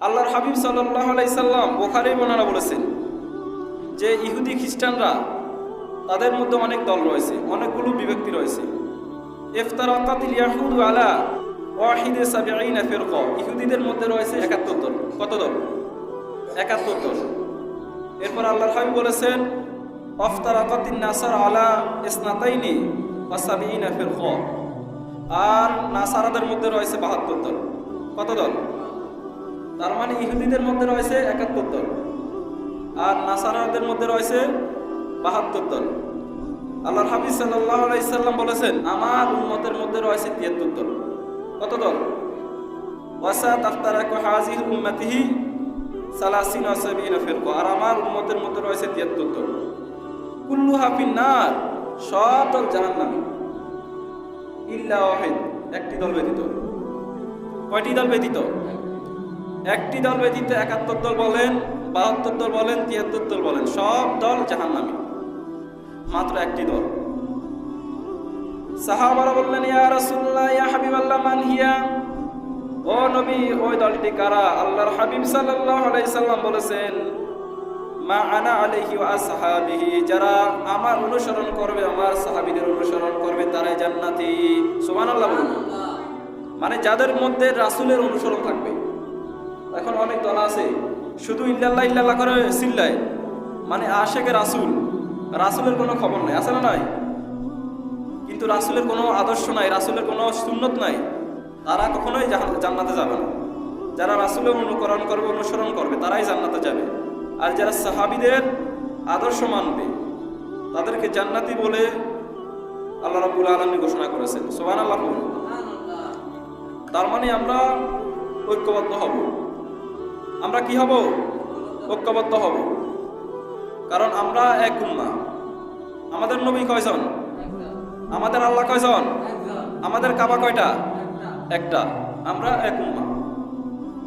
আল্লাহর হাবিব সাল্লাহ আলাইসাল্লাম বোখারি বোনারা বলেছেন যে ইহুদি খ্রিস্টানরা তাদের মধ্যে অনেক দল রয়েছে, অনেকগুলো বিভক্তি রয়েছে। ইফতারাকাতিল ইয়াহুদ আলা ওয়াহিদে সাবিঈনা ফিরকা। ইহুদিদের মধ্যে রয়েছে একাত্তর দল। কত দল? একাত্তর দল। এরপর আল্লাহর হাবিব বলেছেন অফতারাকাতিন নাসার আলা ইসনাতাইনি ওয়া সাবিঈনা ফিরকা। আর নাসারাদের মধ্যে রয়েছে বাহাত্তর দল। কত দল? তার মানে ইহুদিদের মধ্যে রয়েছে একাত্তর দল আর নাসারাদের মধ্যে রয়েছে বাহাত্তর দল। আল্লাহ হাফিজ সাল্লাহ আলাইসাল্লাম বলেছেন, আমার উন্মতের মধ্যে রয়েছে তিয়াত্তর দল। কত দল? ওয়াসা তাফতারাকু হাজিল উম্মাতিহি সালাসিন ওয়াসাবিনা ফিরকা। আর আমার উম্মতের মধ্যে রয়েছে তিয়াত্তর দল। কুল্লু হাফিন নার সব দল জাহান্নামী। ইল্লা ওয়াহিদ, একটি দল ব্যতীত। কয়টি দল ব্যতীত? একটি দল ব্যতীত একাত্তর দল বলেন, বাহাত্তর দল বলেন, তিয়াত্তর দল বলেন, সব দল জাহান্নামী। মাত্র একটি দল। সাহাবারা বললেন, ইয়া রাসূলুল্লাহ, ইয়া হাবিবাল্লাহ, মান হিয়া? ও নবী, ওই দলটি কারা? আল্লাহর হাবিব সাল্লাল্লাহু আলাইহি সাল্লাম বলেছেন, মা আনা আলাইহি ওয়া আসহাবিহি যারা আমার অনুসরণ করবে, আমার সাহাবীদের অনুসরণ করবে, তারাই জান্নাতি। সুবহানাল্লাহ বলুন। মানে যাদের মধ্যে রাসূলের অনুসরণ থাকবে। এখন অনেক দলা আছে। শুধু ইল্লাল্লাহ ইল্লাল্লাহ করে চিল্লায়। মানে আশেকে রাসূল। রাসূলের কোনো খবর নাই, আছে না নাই? কিন্তু রাসূলের কোনো আদর্শ নাই, রাসূলের কোনো সুন্নত নাই। তারা কখনোই জান্নাতে যাবে না। যারা রাসূলের অনুকরণ করবে, অনুসরণ করবে, তারাই জান্নাতে যাবে। আর যারা সাহাবীদের আদর্শ মানবে, তাদেরকে জান্নাতি বলে আল্লাহ রাব্বুল আলামিন ঘোষণা করেছেন। সুবহানাল্লাহ। বলুন। তার মানে আমরা ঐক্যবদ্ধ হব। আমরা কি হব? ঐক্যবদ্ধ হব। কারণ আমরা এক উম্মা। আমাদের নবী কয়জন? আমাদের আল্লাহ কয়জন? আমাদের কাবা কয়টা? একটা। আমরা এক উম্মা।